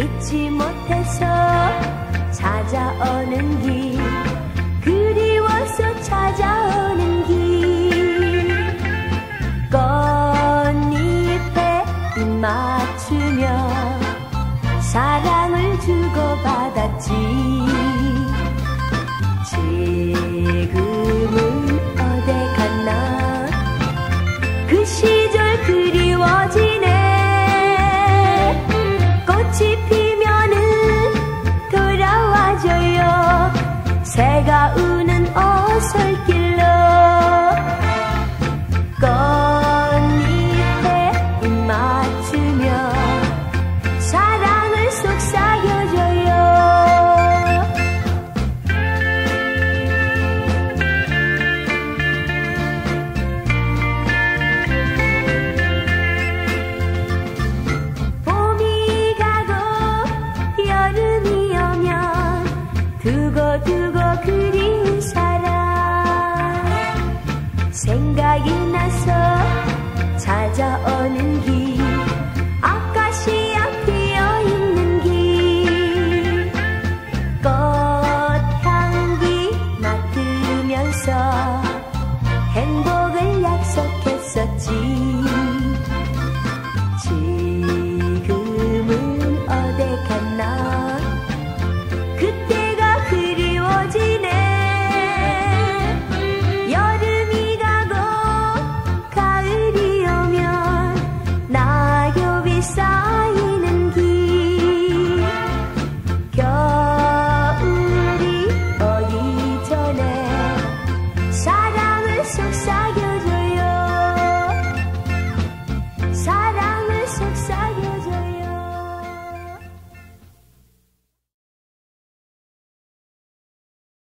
잊지 못해서 찾아오는 길 그리워서 찾아오는 길. 꽃잎에 입 맞추며 사랑을 주고받았지. 지금은 어디 갔나? 그 시절 그리 새가 우는 어설길로 꽃잎에 입 맞추며 사랑을 속삭여줘요. 봄이 가고 여름이 오면 두고두고